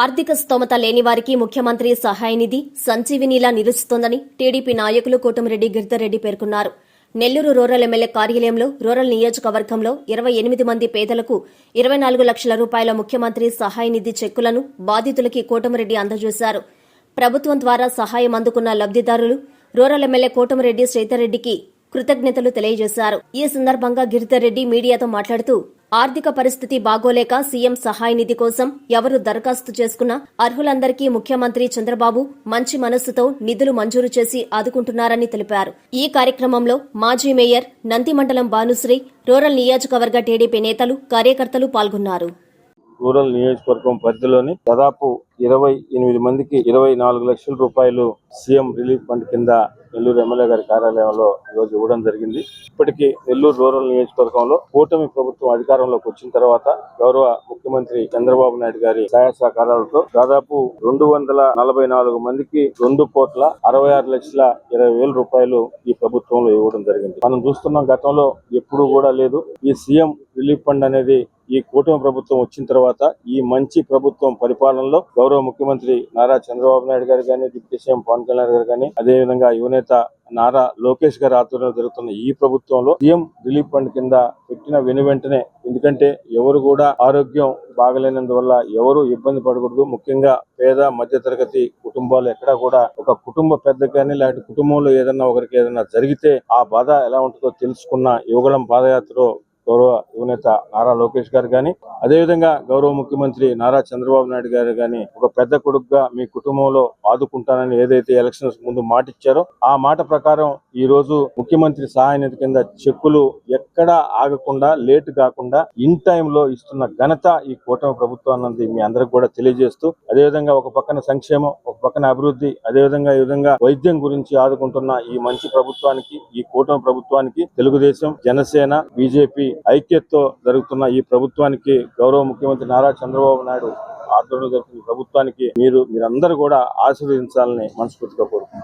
ఆర్థిక స్తోమత లేని వారికి ముఖ్యమంత్రి సహాయ నిధి సంజీవినిలా నిలుస్తోందని టీడీపీ నాయకులు కోటమిరెడ్డి గిరిధర్రెడ్డి పేర్కొన్నారు. నెల్లూరు రూరల్ ఎమ్మెల్యే కార్యాలయంలో రూరల్ నియోజకవర్గంలో ఇరవై ఎనిమిది మంది పేదలకు ఇరవై నాలుగు లక్షల రూపాయల ముఖ్యమంత్రి సహాయ నిధి చెక్కులను బాధితులకి కోటమిరెడ్డి అందజేశారు. ప్రభుత్వం ద్వారా సహాయం అందుకున్న లబ్దిదారులు రూరల్ ఎమ్మెల్యే కోటమిరెడ్డి శ్రీధర్రెడ్డికి కృతజ్ఞతలు తెలియజేశారు. ఈ సందర్భంగా గిరిధర్రెడ్డి మీడియాతో మాట్లాడుతూ ఆర్థిక పరిస్థితి బాగోలేక సీఎం సహాయ నిధి కోసం ఎవరు దరఖాస్తు చేసుకున్నా అర్హులందరికీ ముఖ్యమంత్రి చంద్రబాబు మంచి మనస్సుతో నిధులు మంజూరు చేసి ఆదుకుంటున్నారని తెలిపారు. ఈ కార్యక్రమంలో మాజీ మేయర్ నంది మండలం భానుశ్రీ రూరల్ నియోజకవర్గ టీడీపీ నేతలు కార్యకర్తలు పాల్గొన్నారు. రూరల్ నియోజకవర్గం పరిధిలోని దాదాపు ఇరవై ఎనిమిది మందికి ఇరవై నాలుగు లక్షల రూపాయలు సీఎం రిలీఫ్ ఫండ్ కింద నెల్లూరు ఎమ్మెల్యే గారి కార్యాలయంలో ఈరోజు ఇవ్వడం జరిగింది. ఇప్పటికీ నెల్లూరు రూరల్ నియోజకవర్గంలో కూటమి ప్రభుత్వం అధికారంలోకి వచ్చిన తర్వాత గౌరవ ముఖ్యమంత్రి చంద్రబాబు నాయుడు గారి సహాయ సహకారాలతో దాదాపు రెండు వందల నలభై నాలుగు మందికి రెండు కోట్ల అరవై ఆరు లక్షల ఇరవై వేల రూపాయలు ఈ ప్రభుత్వంలో ఇవ్వడం జరిగింది. మనం చూస్తున్నాం గతంలో ఎప్పుడూ కూడా లేదు. ఈ సీఎం రిలీఫ్ ఫండ్ అనేది ఈ కూటమి ప్రభుత్వం వచ్చిన తర్వాత ఈ మంచి ప్రభుత్వం పరిపాలనలో గౌరవ ముఖ్యమంత్రి నారా చంద్రబాబు నాయుడు గారు కానీ డిప్యూటీ సీఎం పవన్ కళ్యాణ్ గారు కానీ అదేవిధంగా యువనేత నారా లోకేష్ గారి ఆధ్వర్యంలో జరుగుతున్న ఈ ప్రభుత్వంలో సీఎం రిలీఫ్ ఫండ్ కింద పెట్టిన వెను వెంటనే ఎందుకంటే ఎవరు కూడా ఆరోగ్యం బాగలేనందువల్ల ఎవరు ఇబ్బంది పడకూడదు. ముఖ్యంగా పేద మధ్యతరగతి కుటుంబాలు ఎక్కడా కూడా ఒక కుటుంబ పెద్ద కానీ లేకపోతే కుటుంబంలో ఏదన్నా ఒకరికి ఏదన్నా జరిగితే ఆ బాధ ఎలా ఉంటుందో తెలుసుకున్న యువగళం పాదయాత్రలో గౌరవ యువనేత నారా లోకేష్ గారు కానీ అదేవిధంగా గౌరవ ముఖ్యమంత్రి నారా చంద్రబాబు నాయుడు గారు కానీ ఒక పెద్ద కొడుకుగా మీ కుటుంబంలో ఆదుకుంటానని ఏదైతే ఎలక్షన్స్ ముందు మాట ఇచ్చారో ఆ మాట ప్రకారం ఈ రోజు ముఖ్యమంత్రి సహాయ నిధి కింద చెక్కులు ఎక్కడా ఆగకుండా లేట్ కాకుండా ఇన్ టైంలో ఇస్తున్న ఘనత ఈ కూటమి ప్రభుత్వాన్ని మీ అందరికి కూడా తెలియజేస్తూ అదేవిధంగా ఒక పక్కన సంక్షేమం ఒక పక్కన అభివృద్ధి అదేవిధంగా ఈ విధంగా వైద్యం గురించి ఆదుకుంటున్న ఈ మంచి ప్రభుత్వానికి ఈ కూటమి ప్రభుత్వానికి తెలుగుదేశం జనసేన బీజేపీ ఐక్యతతో జరుగుతున్న ఈ ప్రభుత్వానికి గౌరవ ముఖ్యమంత్రి నారా చంద్రబాబు నాయుడు ఆధ్వర్యంలో జరుగుతున్న ప్రభుత్వానికి మీరు మీరందరూ కూడా ఆశీర్వదించాలని మనస్ఫూర్తిగా కోరుకుంటున్నాను.